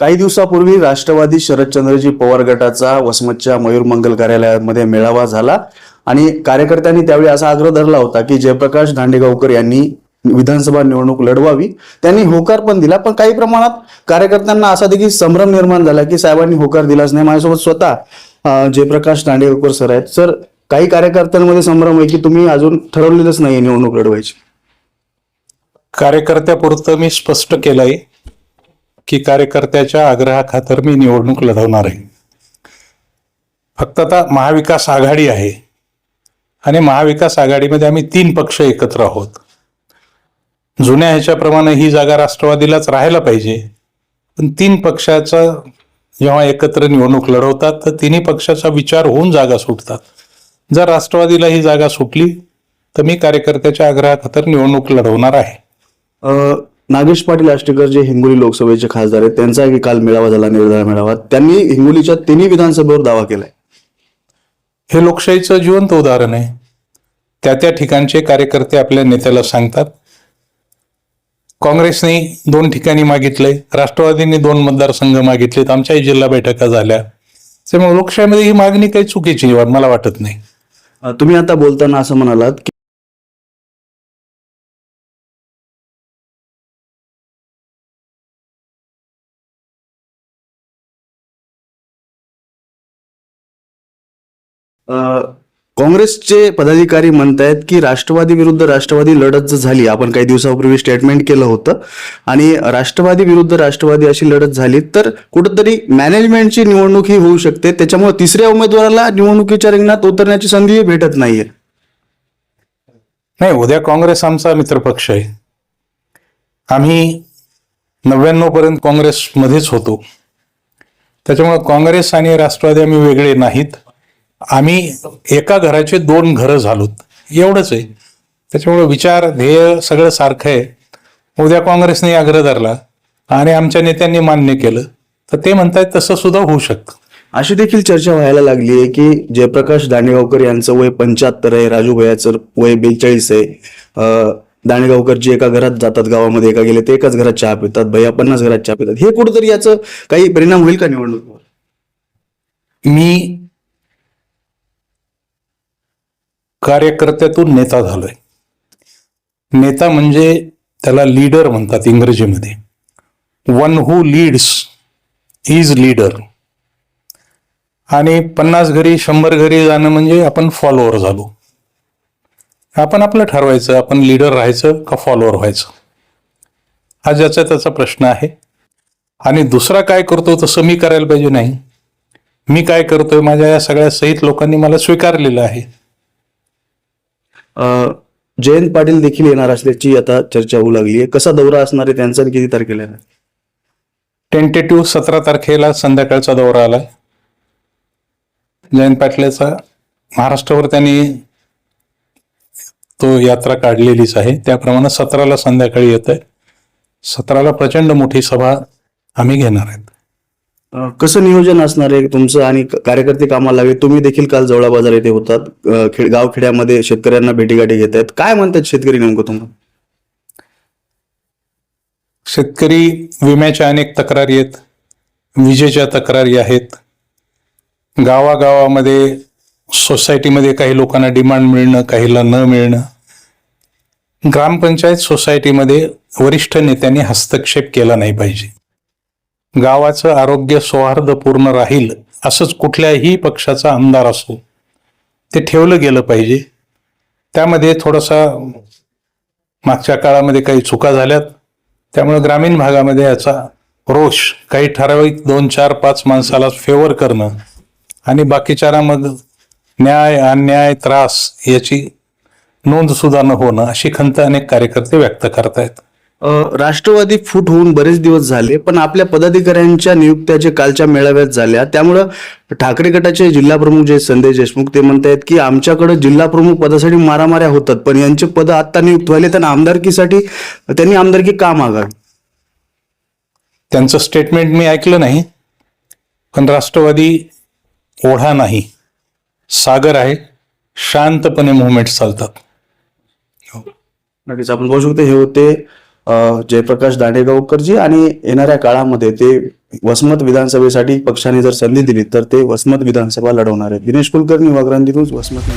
काही दिवसापूर्वी राष्ट्रवादी शरदचंद्रजी पवार गटाचा वसमतच्या मयूर मंगल कार्यालयामध्ये मेळावा झाला आणि कार्यकर्त्यांनी त्यावेळी असा आग्रह धरला होता की जयप्रकाश दांडेगावकर यांनी विधानसभा निवडणूक लढवावी. त्यांनी होकार पण दिला पण काही प्रमाणात कार्यकर्त्यांना असा देखील संभ्रम निर्माण झाला की साहेबांनी होकार दिलाच नाही. माझ्यासोबत स्वतः जयप्रकाश दांडेगावकर सर आहेत. सर काही कार्यकर्त्यांमध्ये संभ्रम आहे की तुम्ही अजून ठरवलेलंच नाही निवडणूक लढवायची? कार्यकर्त्यापुरतं मी स्पष्ट केलंय. की कार्यकर्त्याच्या आग्रहाखातर मी निवडणूक लढवणार आहे. फक्त आता महाविकास आघाडी आहे आणि महाविकास आघाडीमध्ये आम्ही तीन पक्ष एकत्र आहोत. जुन्या ह्याच्याप्रमाणे ही जागा राष्ट्रवादीलाच राहायला पाहिजे. पण तीन पक्षाचा जेव्हा एकत्र निवडणूक लढवतात तर तिन्ही पक्षाचा विचार होऊन जागा सुटतात. जर राष्ट्रवादीला ही जागा सुटली तर मी कार्यकर्त्याच्या आग्रहाखातर निवडणूक लढवणार आहे. नागेश पाटील आष्टेकर जे हिंगोली लोकसभेचे खासदार आहेत त्यांचा एक काल मेळावा झाला निर्धार मेळावा. त्यांनी हिंगोलीच्या तिन्ही विधानसभेवर दावा केलाय. हे लोकशाहीचं जिवंत उदाहरण आहे. त्या त्या ठिकाणचे कार्यकर्ते आपल्या नेत्याला सांगतात. काँग्रेसने दोन ठिकाणी मागितले राष्ट्रवादीने दोन मतदारसंघ मागितलेत आमच्याही जिल्हा बैठका झाल्या. त्यामुळे लोकशाहीमध्ये ही मागणी काही चुकीची मला वाटत नाही. तुम्ही आता बोलताना असं म्हणालात की काँग्रेसचे पदाधिकारी म्हणतायत की राष्ट्रवादी विरुद्ध राष्ट्रवादी लढत जर झाली आपण काही दिवसापूर्वी स्टेटमेंट केलं होतं आणि राष्ट्रवादी विरुद्ध राष्ट्रवादी अशी लढत झाली तर कुठंतरी मॅनेजमेंटची निवडणूक ही होऊ शकते. त्याच्यामुळे तिसऱ्या उमेदवाराला निवडणुकीच्या रिंगणात उतरण्याची संधी भेटत नाहीये. नाही उद्या काँग्रेस आमचा मित्रपक्ष आहे. आम्ही नव्याण्णव पर्यंत काँग्रेसमध्येच होतो. त्याच्यामुळे काँग्रेस आणि राष्ट्रवादी आम्ही वेगळे नाहीत. आम्ही एका घराचे दोन घरं झालोत. एवढंच आहे. त्याच्यामुळे विचार ध्येय सगळं सारखं आहे. उद्या काँग्रेसने आग्रह धरला आणि आमच्या नेत्यांनी मान्य केलं. तर ते म्हणतायत तसं सुद्धा होऊ शकतं. अशी देखील चर्चा व्हायला लागली आहे की जयप्रकाश दांडेगावकर यांचं वय पंच्याहत्तर आहे राजू भैयाचं वय बेचाळीस आहे. अं, दांडेगावकरजी एका घरात जातात गावामध्ये एका गेले ते एकाच घरात चहा पितात भैया पन्नास घरात चहा पितात. हे कुठेतरी याचं काही परिणाम होईल का निवडणुकीवर? मी कार्यकर्त्यातून नेता झालोय. नेता म्हणजे त्याला लीडर म्हणतात इंग्रजीमध्ये. One who leads is leader आणि पन्नास घरी शंभर घरी जाणं म्हणजे आपण फॉलोअर झालो. आपण आपलं ठरवायचं आपण लीडर राहायचं का फॉलोअर व्हायचं? हा ज्याचा त्याचा प्रश्न आहे. आणि दुसरा काय करतो तसं मी करायला पाहिजे नाही. मी काय करतोय? माझ्या या सगळ्या सहित लोकांनी मला स्वीकारलेलं आहे. जयंत पाटील देखील येणार असल्याची आता चर्चा होऊ लागली आहे. कसा दौरा असणार आहे त्यांचा किती तारखेला येणार? टेंटेटिव्ह सतरा तारखेला संध्याकाळचा दौरा आलाय. जयंत पाटलाचा महाराष्ट्रावर त्यांनी तो यात्रा काढलेलीच आहे. त्याप्रमाणे सतराला संध्याकाळी येत आहे सतराला प्रचंड मोठी सभा आम्ही घेणार आहेत. कसं नियोजन असणार आहे तुमचं आणि कार्यकर्ते कामाला लागले तुम्ही देखील काल जवळा बाजार येथे होतात. खेड गावखेड्यामध्ये शेतकऱ्यांना भेटीगाठी घेत आहेत. काय म्हणतात शेतकरी नेमकं तुम्हाला? शेतकरी विम्याच्या अनेक तक्रारी आहेत विजेच्या तक्रारी आहेत. गावागावामध्ये सोसायटीमध्ये काही लोकांना डिमांड मिळणं काहीला न मिळणं. ग्रामपंचायत सोसायटीमध्ये वरिष्ठ नेत्यांनी हस्तक्षेप केला नाही पाहिजे. गावाचं आरोग्य सौहार्दपूर्ण राहील असंच कुठल्याही पक्षाचा आमदार असो ते ठेवलं गेलं पाहिजे. त्यामध्ये थोडासा मागच्या काळामध्ये काही चुका झाल्यात. त्यामुळे ग्रामीण भागामध्ये याचा रोष काही ठराविक दोन चार पाच माणसाला फेवर करणं आणि बाकीच्याना मग न्याय अन्याय त्रास याची नोंदसुद्धा न होणं अशी खंत अनेक कार्यकर्ते व्यक्त करतायत. राष्ट्रवादी फूट होऊन बरेच दिवस झाले पण आपल्या पदाधिकाऱ्यांच्या नियुक्त्या जे कालच्या मेळाव्यात झाल्या. त्यामुळं ठाकरे गटाचे जिल्हा प्रमुख जे संदेश देशमुख ते म्हणतायत की आमच्याकडे जिल्हा प्रमुख पदासाठी मारामाऱ्या होतात पण यांचे पद आता नियुक्त व्हायले त्यांना आमदारकीसाठी त्यांनी आमदारकी का मागावी? त्यांचं स्टेटमेंट मी ऐकलं नाही पण राष्ट्रवादी ओढा नाही. सागर आहे शांतपणे मुवमेंट चालतात. नक्कीच आपण पाहू शकतो हे होते जयप्रकाश दांडेगावकरजी आणि येणाऱ्या काळामध्ये ते वसमत विधानसभेसाठी पक्षाने जर संधी दिली तर ते वसमत विधानसभा लढवणार आहेत. दिनेश कुलकर्णी वाग्रांती न्यूज वसमत